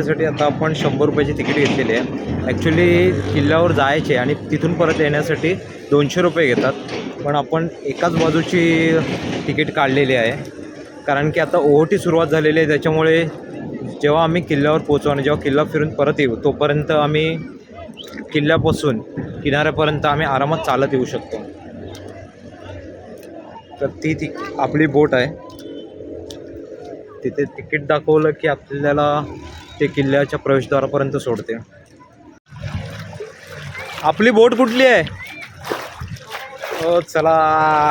जाण्यासाठी आता आपण शंभर रुपयाची तिकीट घेतलेली आहे. ॲक्च्युली किल्ल्यावर जायचे आणि तिथून परत येण्यासाठी दोनशे रुपये घेतात. पण आपण एकाच बाजूची तिकीट काढलेली आहे. कारण की आता ओहोटी सुरुवात झालेली आहे. त्याच्यामुळे जेव्हा आम्ही किल्ल्यावर पोहोचू आणि जेव्हा किल्ला फिरून परत येऊ तोपर्यंत आम्ही किल्ल्यापासून किनाऱ्यापर्यंत आम्ही आरामात चालत येऊ शकतो. तर ती ती आपली बोट आहे. तिथे तिकीट दाखवलं की आपल्याला ते किल्ल्याच्या प्रवेशद्वारापर्यंत सोडते. आपली बोट कुठली आहे? चला.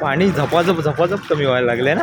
पाणी झपाझप झपाझप कमी व्हायला लागले ना?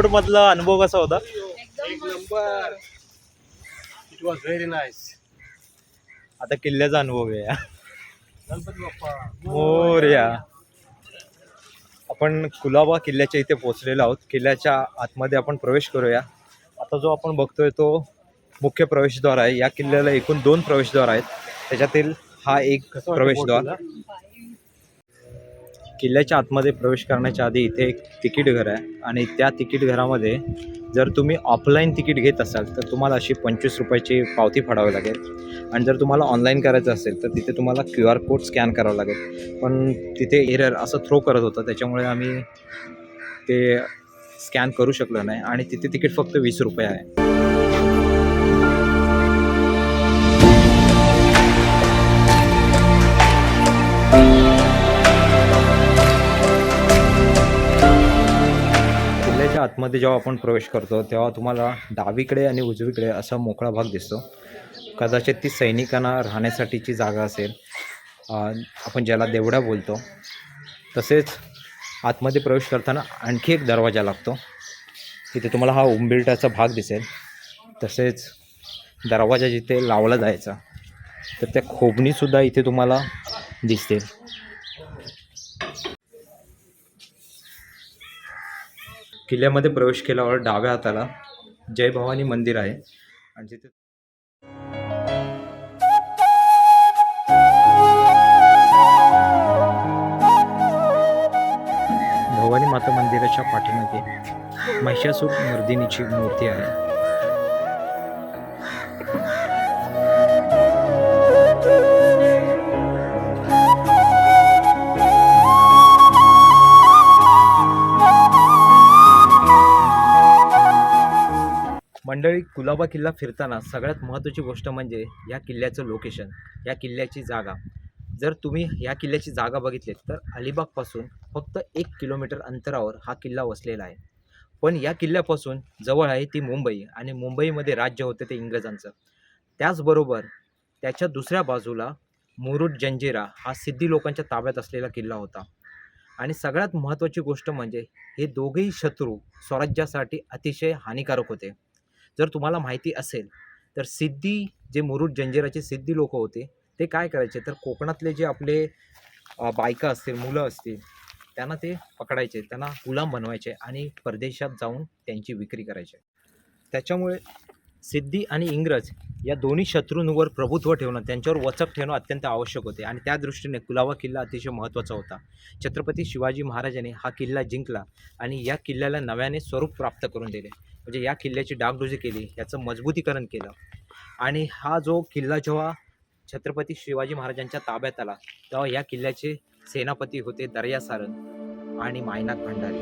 स्पीडबोट मधला अनुभव कसा होता? एक number it was very nice आता किल्ल्याचा अनुभव आहे गणपती बाप्पा. मोरया. आपण कुलाबा किल्ल्याच्या इथे पोहोचलेलो आहोत. किल्ल्याच्या आतमध्ये आपण प्रवेश करूया. आता जो आपण बघतोय तो मुख्य प्रवेशद्वार आहे. या किल्ल्याला एकूण दोन प्रवेशद्वार आहेत. त्याच्यातील हा एक प्रवेशद्वार. किल्ल्याच्या आतमध्ये प्रवेश करण्याच्या आधी इथे एक तिकीट घर आहे. आणि त्या तिकीट घरामध्ये जर तुम्ही ऑफलाईन तिकीट घेत असाल तर तुम्हाला अशी पंचवीस रुपयाची पावती फाडावी लागेल. आणि जर तुम्हाला ऑनलाईन करायचं असेल तर तिथे तुम्हाला क्यू आर कोड स्कॅन करावा लागेल. पण तिथे एरर असं थ्रो करत होतं त्याच्यामुळे आम्ही ते स्कॅन करू शकलो नाही. आणि तिथे तिकीट फक्त वीस रुपये आहे. किल्ल्याच्या आतमध्ये जेव्हा आपण प्रवेश करतो तेव्हा तुम्हाला डावीकडे आणि उजवीकडे असा मोकळा भाग दिसतो. कदाचित ती सैनिकांना राहण्यासाठीची जागा असेल. आपण ज्याला देवडा बोलतो तसेच आतमध्ये प्रवेश करताना आणखी एक दरवाजा लागतो. तिथे तुम्हाला हा उंबिलटाचा भाग दिसेल. तसेच दरवाजा जिथे लावला जायचा तर त्या खोबणीसुद्धा इथे तुम्हाला दिसतील. किल्ल्यामध्ये प्रवेश केल्यावर डाव्या हाताला जय भवानी मंदिर आहे. आणि तिथे भवानी माता मंदिराच्या पाठीमध्ये महिषासुख मर्दिनीची मूर्ती आहे. मंडळी कुलाबा किल्ला फिरताना सगळ्यात महत्त्वाची गोष्ट म्हणजे या किल्ल्याचं लोकेशन या किल्ल्याची जागा. जर तुम्ही या किल्ल्याची जागा बघितली तर अलिबागपासून फक्त एक किलोमीटर अंतरावर हा किल्ला वसलेला आहे. पण या किल्ल्यापासून जवळ आहे ती मुंबई आणि मुंबईमध्ये राज्य होते ते इंग्रजांचं. त्याचबरोबर त्याच्या दुसऱ्या बाजूला मुरुड जंजिरा हा सिद्धी लोकांच्या ताब्यात असलेला किल्ला होता. आणि सगळ्यात महत्त्वाची गोष्ट म्हणजे हे दोघेही शत्रू स्वराज्यासाठी अतिशय हानिकारक होते. जर तुम्हाला माहिती असेल तर सिद्धी जे मुरुड जंजिराचे सिद्धी लोक होते ते काय करायचे? तर कोकणातले जे आपले बायका असतील मुलं असतील त्यांना ते पकडायचे त्यांना गुलाम बनवायचे आणि परदेशात जाऊन त्यांची विक्री करायचे. त्याच्यामुळे सिद्धी आणि इंग्रज या दोन्ही शत्रूंवर प्रभुत्व ठेवणं त्यांच्यावर वचक ठेवणं अत्यंत आवश्यक होते आणि त्या दृष्टीने कुलावा किल्ला अतिशय महत्त्वाचा होता. छत्रपती शिवाजी महाराजांनी हा किल्ला जिंकला आणि या किल्ल्याला नव्याने स्वरूप प्राप्त करून दिले. म्हणजे या किल्ल्याची डागडुजी केली याचं मजबूतीकरण केलं. आणि हा जो किल्ला जेव्हा छत्रपती शिवाजी महाराजांच्या ताब्यात आला तेव्हा या किल्ल्याचे सेनापती होते दर्या सारंग आणि मायनाथ भंडारी.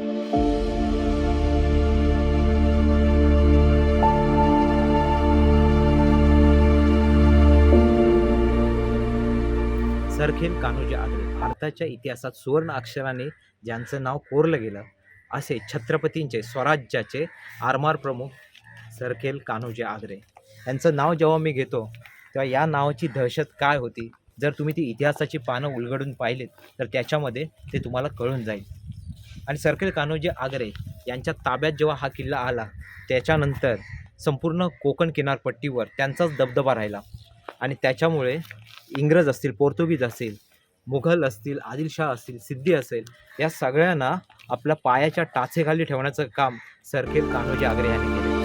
सरखेल कान्होजी आगरे भारताच्या इतिहासात सुवर्ण अक्षराने ज्यांचं नाव कोरलं गेलं असे छत्रपतींचे स्वराज्याचे आरमार प्रमुख सरखेल कान्होजी आगरे. यांचं नाव जेव्हा मी घेतो तेव्हा या नावाची दहशत काय होती? जर तुम्ही ती इतिहासाची पानं उलगडून पाहिलीत तर त्याच्यामध्ये ते तुम्हाला कळून जाईल. आणि सरखेल कान्होजी आगरे यांच्या ताब्यात जेव्हा हा किल्ला आला त्याच्यानंतर संपूर्ण कोकण किनारपट्टीवर त्यांचाच दबदबा राहिला. आणि त्याच्यामुळे इंग्रज असतील पोर्तुगीज असतील मुघल असतील आदिलशाह असतील सिद्धी असेल या सगळ्यांना आपल्या पायाच्या टाचेखाली ठेवण्याचं काम सरखेल कान्होजी आगरे यांनी केले.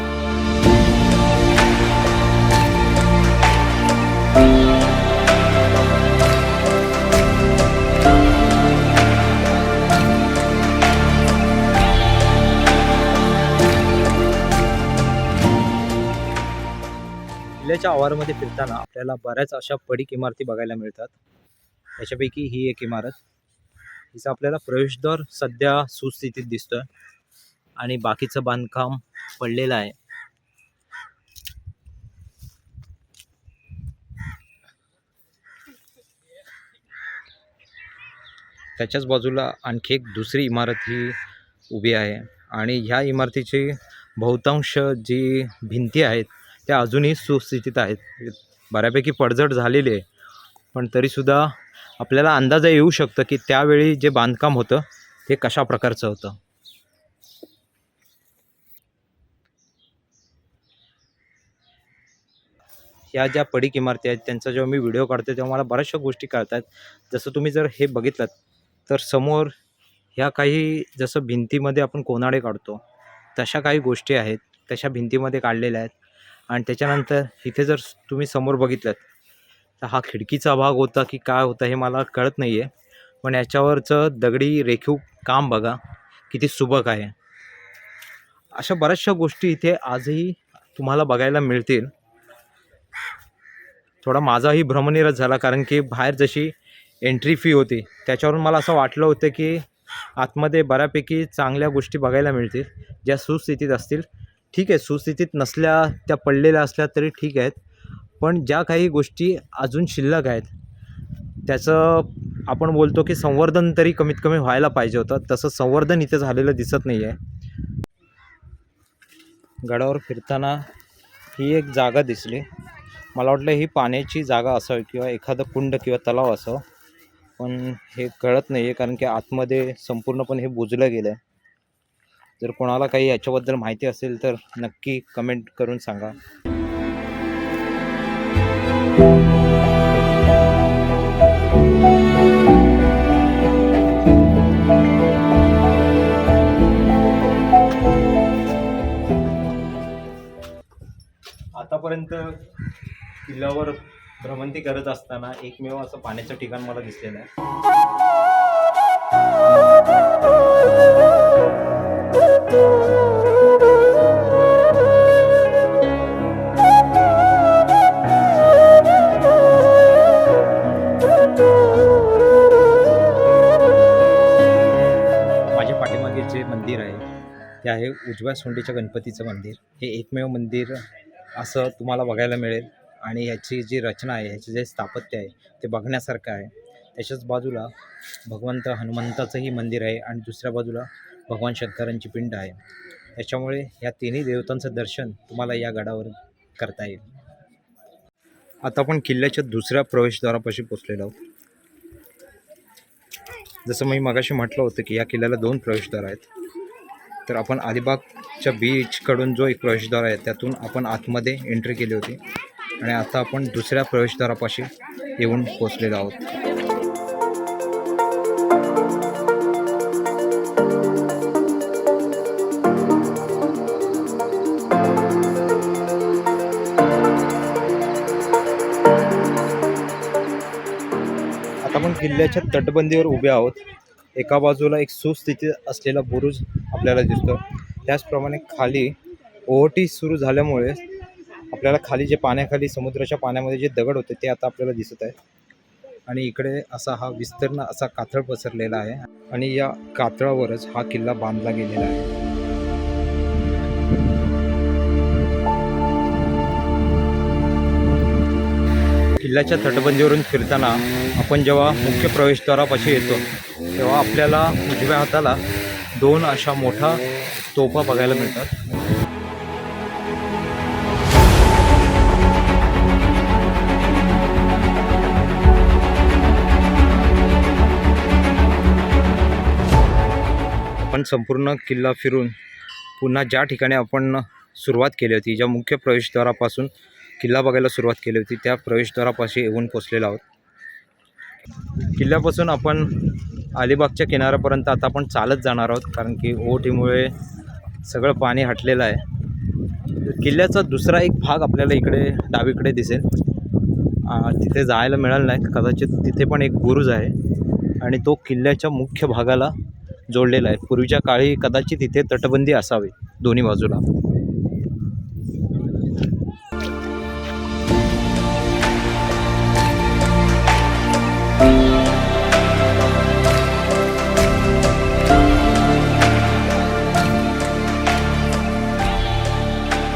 किल्ल्याच्या आवारामध्ये फिरताना आपल्याला बऱ्याच अशा पडीक इमारती बघायला मिळतात. याच्यापैकी ही एक इमारत. हिचा आपल्याला प्रवेशद्वार सध्या सुस्थितीत दिसतोय. आणि बाकीचं बांधकाम पडलेलं आहे. त्याच्याच बाजूला आणखी एक दुसरी इमारत ही उभी आहे. आणि ह्या इमारतीची बहुतांश जी भिंती आहेत त्या अजूनही सुस्थितीत आहेत. बऱ्यापैकी पडझड झालेली आहे. पण तरीसुद्धा आपल्याला अंदाज येऊ शकतं की त्यावेळी जे बांधकाम होतं ते कशा प्रकारचं होतं? ह्या ज्या पडीक इमारती आहेत त्यांचा जेव्हा मी व्हिडिओ काढतो तेव्हा मला बऱ्याचशा गोष्टी कळतात. जसं तुम्ही जर हे बघितलं तर समोर ह्या काही जसं भिंतीमध्ये आपण कोनाडे काढतो तशा काही गोष्टी आहेत तशा भिंतीमध्ये काढलेल्या आहेत. आणि त्याच्यानंतर इथे जर तुम्ही समोर बघितलं तर हा खिडकीचा भाग होता की काय होता हे मला कळत नाही आहे पण याच्यावरचं दगडी रेखीव काम बघा किती सुबक आहे. अशा बऱ्याचशा गोष्टी इथे आजही तुम्हाला बघायला मिळतील. थोडा माझाही भ्रमनिरस झाला कारण की बाहेर जशी एंट्री फी होती त्याच्यावरून मला असं वाटलं होतं की आतमध्ये बऱ्यापैकी चांगल्या गोष्टी बघायला मिळतील. ज्या सुस्थितीत असतील. ठीक आहे सुस्थितीत नसल्या त्या पडलेल्या असल्या तरी ठीक आहेत. पण ज्या काही गोष्टी अजून शिल्लक आहेत त्याचं आपण बोलतो की संवर्धन तरी कमीत कमी व्हायला पाहिजे होतं. तसं संवर्धन इथे झालेलं दिसत नाही आहे गडावर फिरताना ही एक जागा दिसली. मला वाटलं ही पाण्याची जागा असावी किंवा एखादं कुंड किंवा तलाव असावं. पण हे कळत नाही आहे कारण की आतमध्ये संपूर्णपणे हे बुजलं गेलं आहे जर कोणाला काही याच्याबद्दल माहिती असेल तर नक्की कमेंट करून सांगा. किल्ल्यावर भ्रमंती करत असताना एकमेव असं पाण्याचं ठिकाण मला दिसलेलं आहे. माझ्या पाठीमागे जे मंदिर आहे ते आहे उजव्या सोंडीच्या गणपतीचं मंदिर. हे एकमेव मंदिर असं तुम्हाला बघायला मिळेल. आणि ह्याची जी रचना आहे ह्याचे जे स्थापत्य आहे ते बघण्यासारखं आहे. त्याच्याच बाजूला भगवंत हनुमंताचंही मंदिर आहे आणि दुसऱ्या बाजूला भगवान शंकरांची पिंड आहे. त्याच्यामुळे ह्या तिन्ही देवतांचं दर्शन तुम्हाला या गडावर करता येईल. आता आपण किल्ल्याच्या दुसऱ्या प्रवेशद्वारापाशी पोचलेलो आहोत. जसं मी मगाशी म्हटलं होतं की या किल्ल्याला दोन प्रवेशद्वार आहेत. तर आपण अलिबागच्या बीचकडून जो एक प्रवेशद्वार आहे त्यातून आपण आतमध्ये एंट्री केली होती. आणि आता आपण दुसऱ्या प्रवेशद्वारापाशी येऊन पोचलेलो आहोत. आता आपण किल्ल्याच्या तटबंदीवर उभे आहोत. एका बाजूला एक सुस्थितीत असलेला बुरुज आपल्याला दिसतो. त्याचप्रमाणे खाली ओहोटी सुरू झाल्यामुळे आपल्याला खाली जे पाण्याखाली समुद्राच्या पाण्यामध्ये जे दगड होते ते आता आपल्याला दिसत आहे आणि इकडे असा हा विस्तीर्ण असा कातळ पसरलेला आहे आणि या कातळावरच हा किल्ला बांधला गेलेला आहे. किल्ल्याच्या तटबंदीवरून फिरताना आपण जेव्हा मुख्य प्रवेशद्वारापाशी येतो तेव्हा आपल्याला उजव्या हाताला दोन अशा मोठा तोफा बघायला मिळतात. आपण संपूर्ण किल्ला फिरून पुन्हा ज्या ठिकाणी आपण सुरुवात केली होती ज्या मुख्य प्रवेशद्वारापासून किल्ला बघायला सुरुवात केली होती त्या प्रवेशद्वारापाशी येऊन पोचलेलो आहोत. किल्ल्यापासून आपण अलिबागच्या किनाऱ्यापर्यंत आता आपण चालत जाणार आहोत कारण की ओटीमुळे सगळं पाणी हटलेलं आहे. किल्ल्याचा दुसरा एक भाग आपल्याला इकडे डावीकडे दिसेल. तिथे जायला मिळालं नाही. कदाचित तिथे पण एक बुरुज आहे आणि तो किल्ल्याच्या मुख्य भागाला जोडलेला आहे. पूर्वीच्या काळी कदाचित इथे तटबंदी असावी दोन्ही बाजूला.